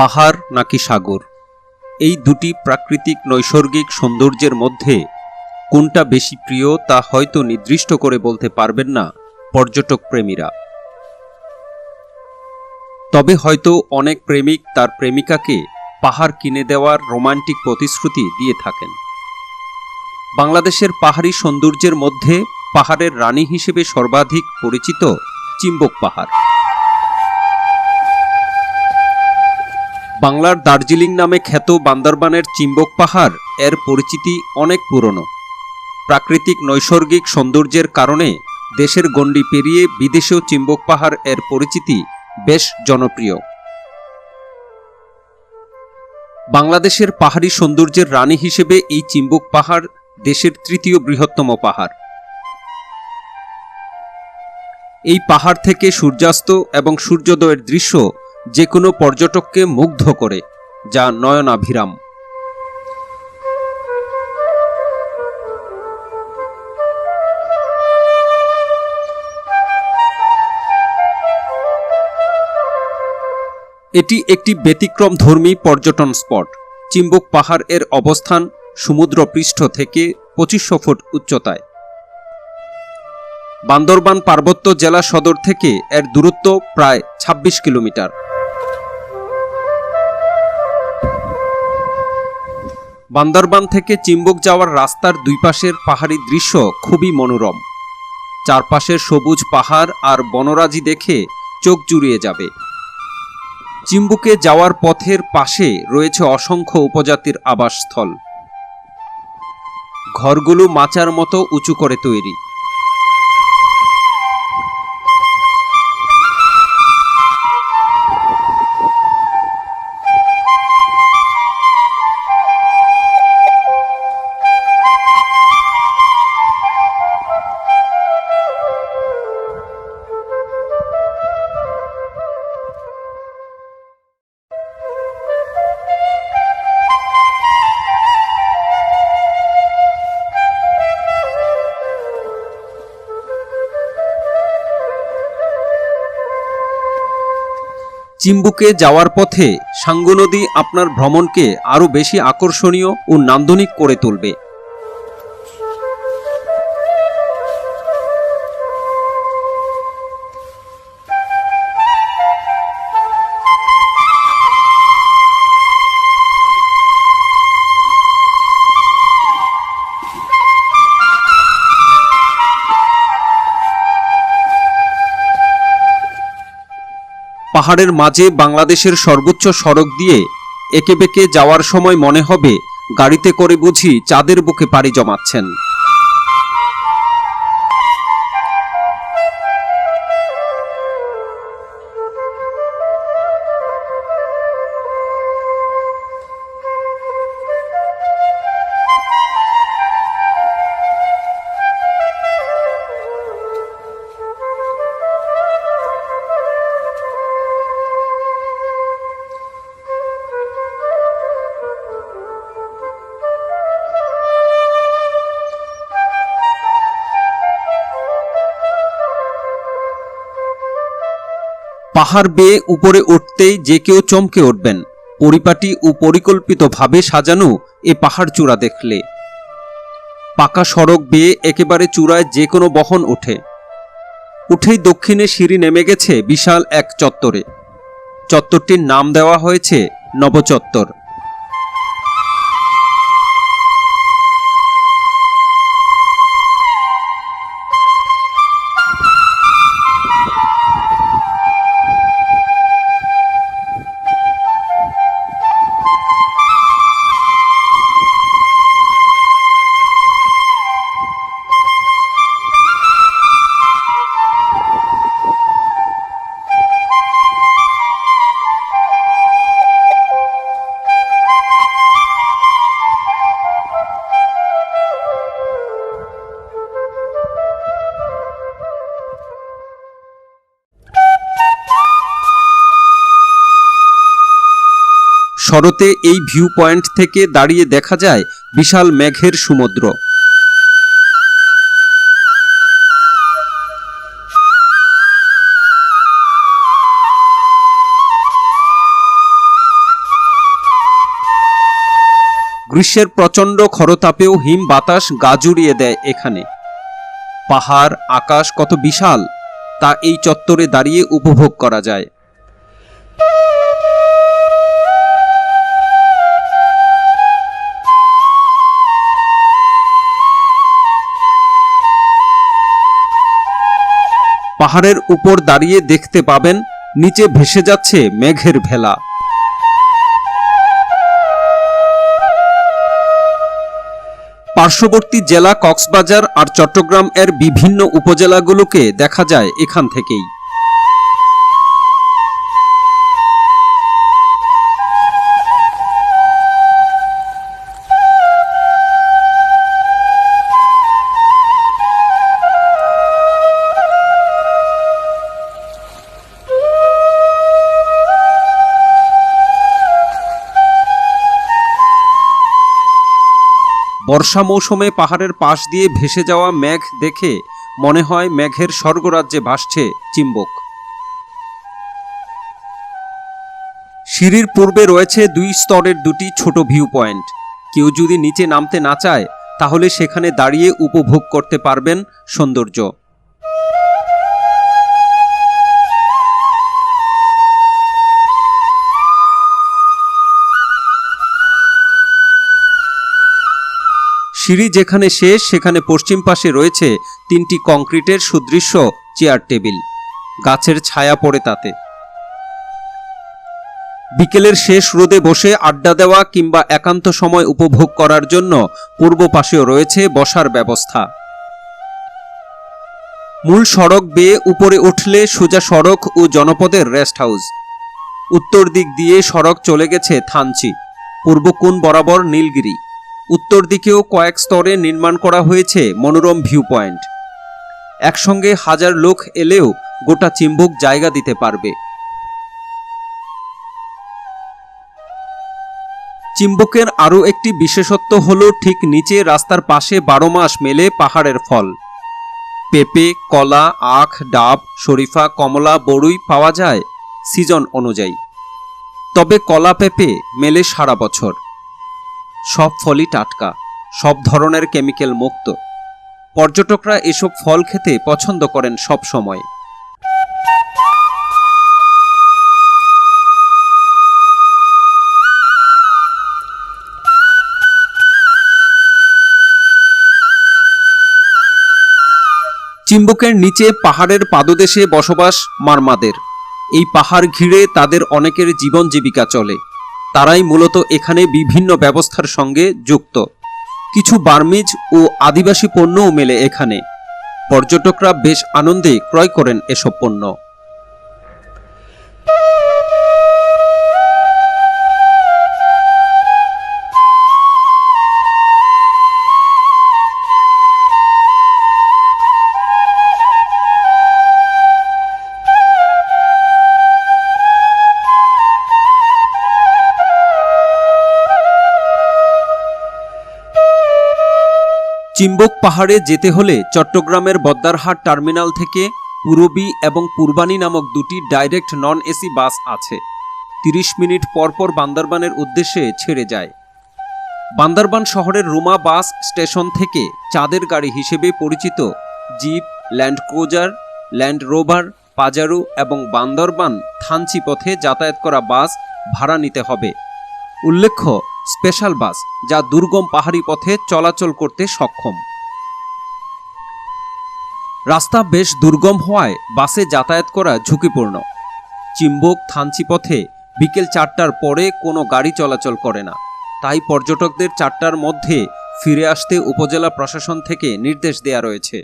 পাহাড় নাকি সাগর? এই দুটি প্রাকৃতিক নৈসর্গিক সৌন্দর্যের মধ্যে কোনটা বেশি প্রিয় তা হয়তো নির্দিষ্ট করে বলতে পারবেন না পর্যটক প্রেমীরা। তবে হয়তো অনেক প্রেমিক তার প্রেমিকাকে পাহাড় কিনে দেওয়ার রোমান্টিক প্রতিশ্রুতি দিয়ে থাকেন। বাংলাদেশের পাহাড়ি সৌন্দর্যের মধ্যে পাহাড়ের রানী হিসেবে সর্বাধিক পরিচিত চিম্বক পাহাড়। বাংলার দার্জিলিং নামে খ্যাত বান্দরবানের চিম্বক পাহাড় এর পরিচিতি অনেক পুরনো। প্রাকৃতিক নৈসর্গিক সৌন্দর্যের কারণে দেশের গণ্ডি পেরিয়ে বিদেশেও চিম্বক পাহাড় এর পরিচিতি বেশ জনপ্রিয়। বাংলাদেশের পাহাড়ি সৌন্দর্যের রানী হিসেবে এই চিম্বুক পাহাড় দেশের তৃতীয় বৃহত্তম পাহাড়। এই পাহাড় থেকে সূর্যাস্ত এবং সূর্যোদয়ের দৃশ্য যে কোনো পর্যটককে মুগ্ধ করে, যা নয়নাভিরাম। এটি একটি ব্যতিক্রম ধর্মী পর্যটন স্পট। চিম্বুক পাহাড় এর অবস্থান সমুদ্রপৃষ্ঠ থেকে পঁচিশশো ফুট উচ্চতায়। বান্দরবান পার্বত্য জেলা সদর থেকে এর দূরত্ব প্রায় ২৬ কিলোমিটার। বান্দরবান থেকে চিম্বুক যাওয়ার রাস্তার দুই পাশের পাহাড়ি দৃশ্য খুবই মনোরম। চারপাশের সবুজ পাহাড় আর বনরাজি দেখে চোখ জুড়িয়ে যাবে। চিম্বুকে যাওয়ার পথের পাশে রয়েছে অসংখ্য উপজাতির আবাসস্থল। ঘরগুলো মাচার মতো উঁচু করে তৈরি। চিম্বুকে যাওয়ার পথে সাঙ্গু নদী আপনার ভ্রমণকে আরও বেশি আকর্ষণীয় ও নান্দনিক করে তুলবে। পাহাড়ের মাঝে বাংলাদেশের সর্বোচ্চ সড়ক দিয়ে একে বেঁকে যাওয়ার সময় মনে হবে গাড়িতে করে বুঝি চাঁদের বুকে পাড়ি জমাচ্ছেন। পাহাড় বেয়ে উপরে উঠতেই যে কেউ চমকে উঠবেন। পরিপাটি ও পরিকল্পিতভাবে সাজানো এ পাহাড় চূড়া দেখলে। পাকা সড়ক বেয়ে একেবারে চূড়ায় যে কোনো বহন ওঠে। উঠেই দক্ষিণে সিঁড়ি নেমে গেছে বিশাল এক চত্বরে। চত্বরটির নাম দেওয়া হয়েছে নবচত্বর। শরতে এই ভিউ পয়েন্ট থেকে দাঁড়িয়ে দেখা যায় বিশাল মেঘের সমুদ্র। গ্রীষ্মের প্রচণ্ড খরতাপেও হিম বাতাস গা জুড়িয়ে দেয় এখানে। পাহাড়, আকাশ কত বিশাল, তা এই চত্বরে দাঁড়িয়ে উপভোগ করা যায়। পাহাড়ের উপর দাঁড়িয়ে দেখতে পাবেন, নিচে ভেসে যাচ্ছে মেঘের ভেলা। পার্শ্ববর্তী জেলা কক্সবাজার আর চট্টগ্রাম এর বিভিন্ন উপজেলাগুলোকে দেখা যায় এখান থেকেই। বর্ষা মৌসুমে পাহাড়ের পাশ দিয়ে ভেসে যাওয়া মেঘ দেখে মনে হয় মেঘের স্বর্গরাজ্যে ভাসছে চিম্বক। সিঁড়ির পূর্বে রয়েছে দুই স্তরের দুটি ছোট ভিউ পয়েন্ট। কেউ যদি নিচে নামতে না চায়, তাহলে সেখানে দাঁড়িয়ে উপভোগ করতে পারবেন সৌন্দর্য। সিঁড়ি যেখানে শেষ, সেখানে পশ্চিম পাশে রয়েছে তিনটি কংক্রিটের সুদৃশ্য চেয়ার টেবিল। গাছের ছায়া পড়ে তাতে। বিকেলের শেষ রোদে বসে আড্ডা দেওয়া কিংবা একান্ত সময় উপভোগ করার জন্য পূর্ব পাশেও রয়েছে বসার ব্যবস্থা। মূল সড়ক বেয়ে উপরে উঠলে সোজা সড়ক ও জনপদের রেস্ট হাউস। উত্তর দিক দিয়ে সড়ক চলে গেছে থানচি। পূর্ব কোণ বরাবর নীলগিরি। উত্তর দিকেও কয়েক স্তরে নির্মাণ করা হয়েছে মনোরম ভিউ পয়েন্ট একসঙ্গে হাজার লোক এলেও গোটা চিম্বুক জায়গা দিতে পারবে। চিম্বুকের আরও একটি বিশেষত্ব হল ঠিক নিচে রাস্তার পাশে বারো মাস মেলে পাহাড়ের ফল। পেঁপে, কলা, আখ, ডাব, শরীফা, কমলা, বড়ুই পাওয়া যায় সিজন অনুযায়ী। তবে কলা পেঁপে মেলে সারা বছর। সব ফলই টাটকা, সব ধরনের কেমিক্যাল মুক্ত। পর্যটকরা এসব ফল খেতে পছন্দ করেন সব সময়। চিম্বুকের নিচে পাহাড়ের পাদদেশে বসবাস মারমাদের। এই পাহাড় ঘিরে তাদের অনেকের জীবন জীবিকা চলে। তারাই মূলত এখানে বিভিন্ন ব্যবস্থার সঙ্গে যুক্ত। কিছু বার্মিজ ও আদিবাসী পণ্যও মেলে এখানে। পর্যটকরা বেশ আনন্দে ক্রয় করেন এসব পণ্য। চিম্বক পাহাড়ে যেতে হলে চট্টগ্রামের বদ্দারহাট টার্মিনাল থেকে পূরবী এবং পূর্বানী নামক দুটি ডাইরেক্ট নন এসি বাস আছে। তিরিশ মিনিট পরপর বান্দরবানের উদ্দেশ্যে ছেড়ে যায়। বান্দরবান শহরের রুমা বাস স্টেশন থেকে চাঁদের গাড়ি হিসেবে পরিচিত jeep, land cruiser, land rover, Pajero এবং বান্দরবান থানচি পথে যাতায়াত করা বাস ভাড়া নিতে হবে। উল্লেখ্য স্পেশাল বাস যা দুর্গম পাহাড়ি পথে চলাচল করতে সক্ষম। রাস্তা বেশ দুর্গম হওয়ায় বাসে যাতায়াত করা ঝুঁকিপূর্ণ। চিম্বক থানচি পথে বিকেল চারটার পরে কোনো গাড়ি চলাচল করে না। তাই পর্যটকদের চারটার মধ্যে ফিরে আসতে উপজেলা প্রশাসন থেকে নির্দেশ দেয়া রয়েছে।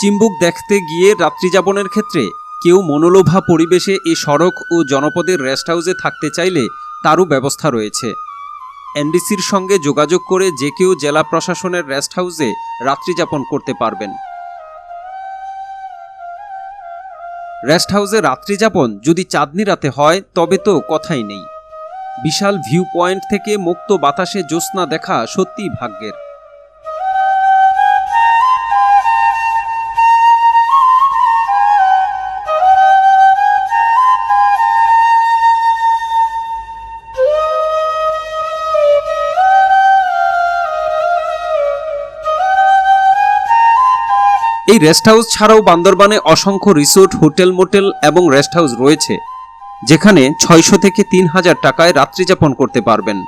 চিম্বুক দেখতে গিয়ে রাত্রিযাপনের ক্ষেত্রে কেউ মনোলোভা পরিবেশে এই সড়ক ও জনপদের রেস্ট হাউসে থাকতে চাইলে তারও ব্যবস্থা রয়েছে। এনডিসির সঙ্গে যোগাযোগ করে যে কেউ জেলা প্রশাসনের রেস্ট হাউসে রাত্রিযাপন করতে পারবেন। রেস্ট হাউসে রাত্রিযাপন যদি চাঁদনি রাতে হয়, তবে তো কথাই নেই। বিশাল ভিউ পয়েন্ট থেকে মুক্ত বাতাসে জ্যোৎস্না দেখা সত্যিই ভাগ্যের। এই রেস্ট হাউস ছাড়াও বান্দরবানে অসংখ্য রিসোর্ট, হোটেল, মোটেল এবং রেস্ট হাউস রয়েছে, যেখানে ছয়শো থেকে তিন হাজার টাকায় রাত্রিযাপন করতে পারবেন।